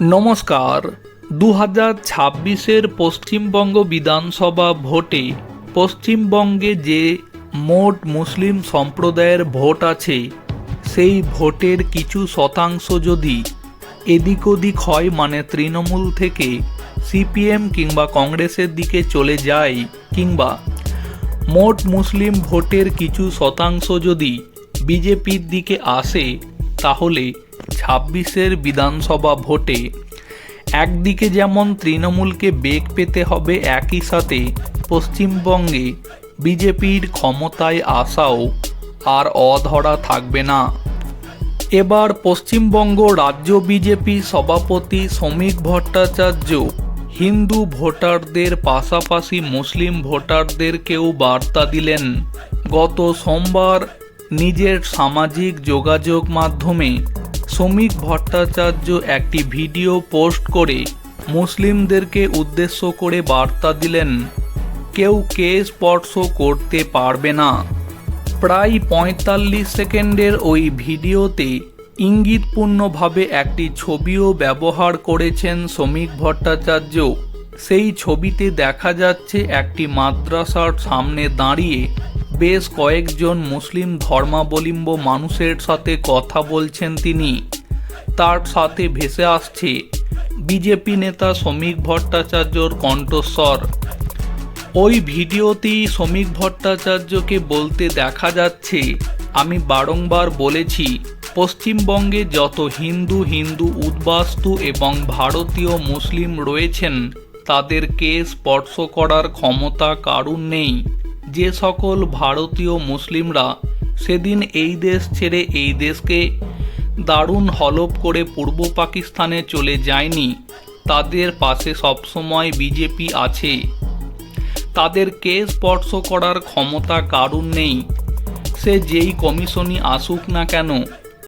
নমস্কার। দু হাজার ছাব্বিশের পশ্চিমবঙ্গ বিধানসভা ভোটে পশ্চিমবঙ্গে যে মোট মুসলিম সম্প্রদায়ের ভোট আছে, সেই ভোটের কিছু শতাংশ যদি এদিক ওদিক হয় মানে তৃণমূল থেকে সিপিএম কিংবা কংগ্রেসের দিকে চলে যায়, কিংবা মোট মুসলিম ভোটের কিছু শতাংশ যদি বিজেপির দিকে আসে তাহলে ছাব্বিশের বিধানসভা ভোটে একদিকে যেমন তৃণমূলকে বেগ পেতে হবে, একই সাথে পশ্চিমবঙ্গে বিজেপির ক্ষমতায় আসাও আর অধরা থাকবে না। এবার পশ্চিমবঙ্গ রাজ্য বিজেপি সভাপতি শ্রমিক ভট্টাচার্য হিন্দু ভোটারদের পাশাপাশি মুসলিম ভোটারদেরকেও বার্তা দিলেন। গত সোমবার নিজের সামাজিক যোগাযোগ মাধ্যমে শ্রমিক ভট্টাচার্য একটি ভিডিও পোস্ট করে মুসলিমদেরকে উদ্দেশ্য করে বার্তা দিলেন, কেউ কে স্পর্শ করতে পারবে না। প্রায় পঁয়তাল্লিশ সেকেন্ডের ওই ভিডিওতে ইঙ্গিতপূর্ণভাবে একটি ছবিও ব্যবহার করেছেন শ্রমিক ভট্টাচার্য। সেই ছবিতে দেখা যাচ্ছে একটি মাদ্রাসার সামনে দাঁড়িয়ে বেশ কয়েকজন মুসলিম ধর্মাবলম্ব মানুষের সাথে কথা বলছেন তিনি। তার সাথে ভেসে আসছে বিজেপি নেতা শ্রমিক ভট্টাচার্যর কণ্ঠস্বর। ওই ভিডিওতেই শ্রমিক ভট্টাচার্যকে বলতে দেখা যাচ্ছে, আমি বারংবার বলেছি, পশ্চিমবঙ্গে যত হিন্দু হিন্দু উদ্বাস্তু এবং ভারতীয় মুসলিম রয়েছেন, তাদেরকে স্পর্শ করার ক্ষমতা কারুর নেই। যে সকল ভারতীয় মুসলিমরা সেদিন এই দেশ ছেড়ে এই দেশকে দারুণ হলপ করে পূর্ব পাকিস্তানে চলে যায়নি, তাদের পাশে সবসময় বিজেপি আছে। তাদের কে স্পর্শ করার ক্ষমতা কারুর নেই? সে যেই কমিশনই আসুক না কেন